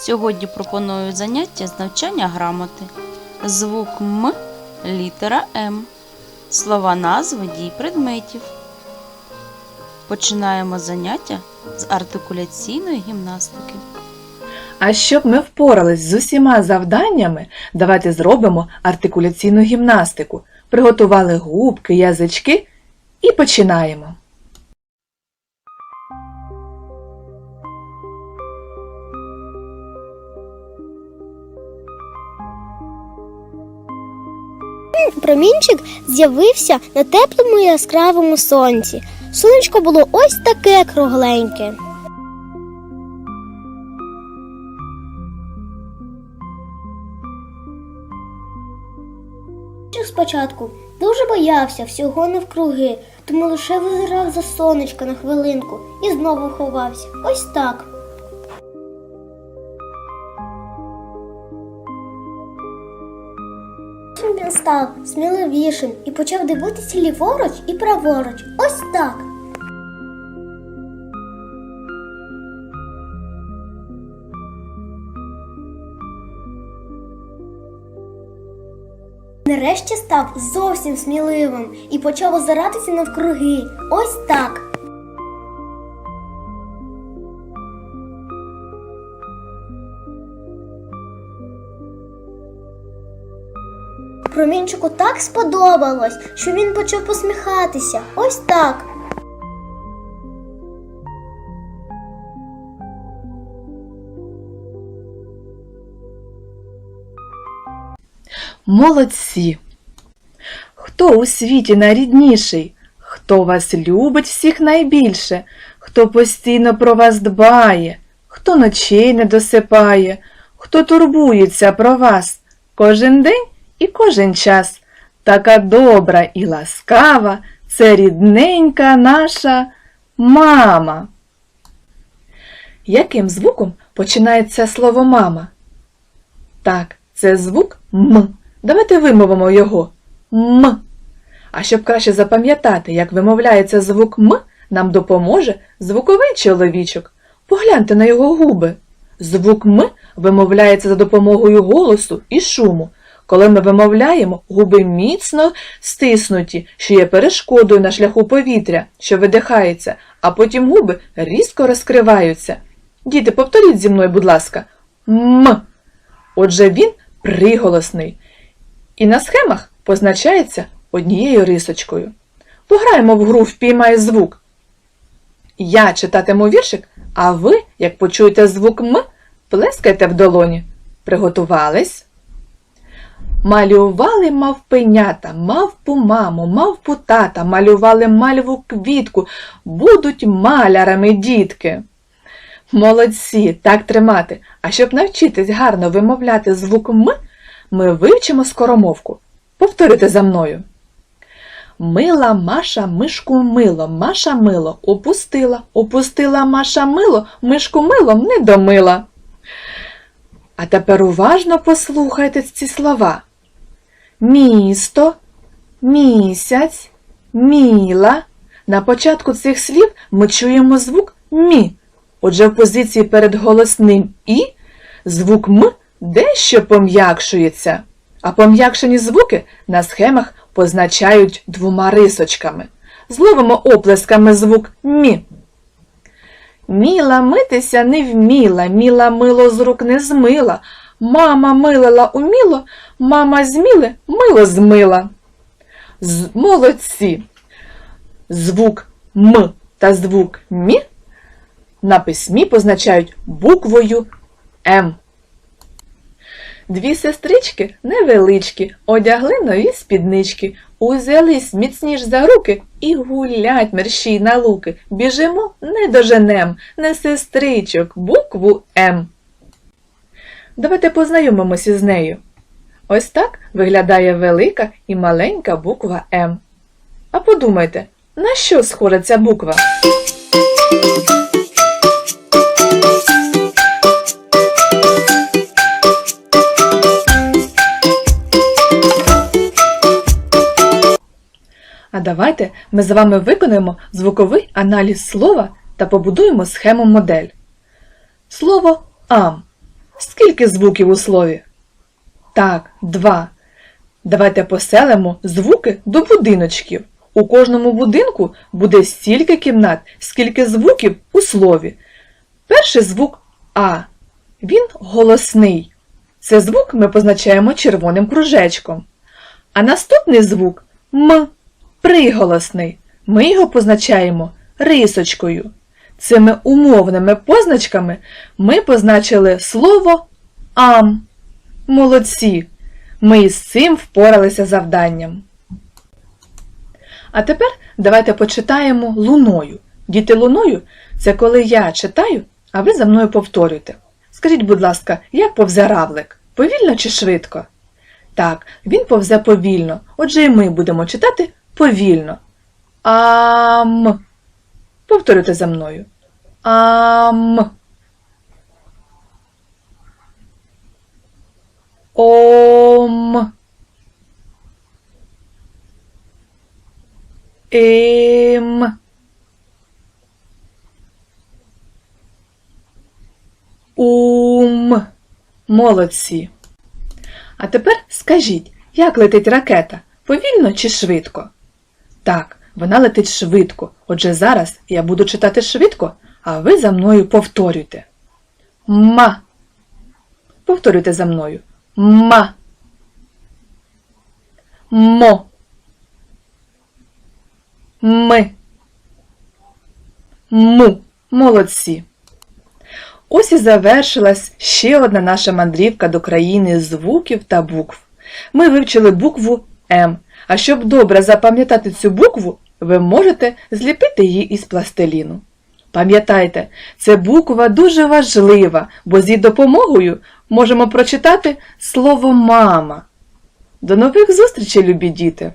Сьогодні пропоную заняття з навчання грамоти. Звук М, літера М. Слова назви дій предметів. Починаємо заняття з артикуляційної гімнастики. А щоб ми впорались з усіма завданнями, давайте зробимо артикуляційну гімнастику. Приготували губки, язички і починаємо. Промінчик з'явився на теплому і яскравому сонці. Сонечко було ось таке кругленьке. Спочатку дуже боявся всього навкруги, тому лише визирав за сонечко на хвилинку і знову ховався. Ось так. Він став сміливішим і почав дивитися ліворуч і праворуч. Ось так. Нарешті став зовсім сміливим і почав озиратися навкруги. Ось так. Промінчику так сподобалось, що він почав посміхатися. Ось так. Молодці! Хто у світі найрідніший? Хто вас любить всіх найбільше? Хто постійно про вас дбає? Хто ночей не досипає? Хто турбується про вас кожен день і кожен час? Така добра і ласкава це рідненька наша мама. Яким звуком починається слово мама? Так, це звук М. Давайте вимовимо його М. А щоб краще запам'ятати, як вимовляється звук М, нам допоможе звуковий чоловічок. Погляньте на його губи. Звук М вимовляється за допомогою голосу і шуму. Коли ми вимовляємо, губи міцно стиснуті, що є перешкодою на шляху повітря, що видихається, а потім губи різко розкриваються. Діти, повторіть зі мною, будь ласка, М. Отже, він приголосний. І на схемах позначається однією рисочкою. Пограємо в гру «Впіймай звук. Я читатиму віршик, а ви, як почуєте звук М, плескайте в долоні. Приготувались? Малювали мавпенята, мавпу маму, мавпу тата, малювали мальву квітку, будуть малярами дітки. Молодці, так тримати. А щоб навчитись гарно вимовляти звук М, ми вивчимо скоромовку. Повторюйте за мною. Мила Маша мишку мило, Маша мило опустила, опустила Маша мило, мишку милом не домила. А тепер уважно послухайте ці слова. Місто, місяць, міла. На початку цих слів ми чуємо звук мі. Отже, в позиції перед голосним і звук М дещо пом'якшується, а пом'якшені звуки на схемах позначають двома рисочками. Зловимо оплесками звук Мі. Міла митися не вміла, міла мило з рук не змила. Мама милила уміло, мама зміле мило змила. З молодці. Звук М та звук Мі на письмі позначають буквою М. Дві сестрички невеличкі, одягли нові спіднички, узялись міцніш за руки і гулять мерщій на луки. Біжимо, не доженем, не сестричок, букву М. Давайте познайомимося з нею. Ось так виглядає велика і маленька буква М. А подумайте, на що схожа ця буква? А давайте ми з вами виконаємо звуковий аналіз слова та побудуємо схему модель. Слово ам Скільки звуків у слові? Так, два. Давайте поселимо звуки до будиночків. У кожному будинку буде стільки кімнат, скільки звуків у слові. Перший звук А. Він голосний. Це звук ми позначаємо червоним кружечком. А наступний звук М. Приголосний. Ми його позначаємо рисочкою. Цими умовними позначками ми позначили слово ам. Молодці! Ми із цим впоралися завданням. А тепер давайте почитаємо луною. Діти луною це коли я читаю, а ви за мною повторюєте. Скажіть, будь ласка, як повзе равлик? Повільно чи швидко? Так, він повзе повільно. Отже, і ми будемо читати повільно. Ам. Повторюйте за мною. Ам. Ом. Ем. Ум. Молодці. А тепер скажіть, як летить ракета? Повільно чи швидко? Так, вона летить швидко. Отже, зараз я буду читати швидко, а ви за мною повторюйте. Ма. Повторюйте за мною. Ма. Мо. Ми. Му. Молодці. Ось і завершилась ще одна наша мандрівка до країни звуків та букв. Ми вивчили букву М, а щоб добре запам'ятати цю букву, ви можете зліпити її із пластиліну. Пам'ятайте, це буква дуже важлива, бо з її допомогою можемо прочитати слово мама. До нових зустрічей, любі діти!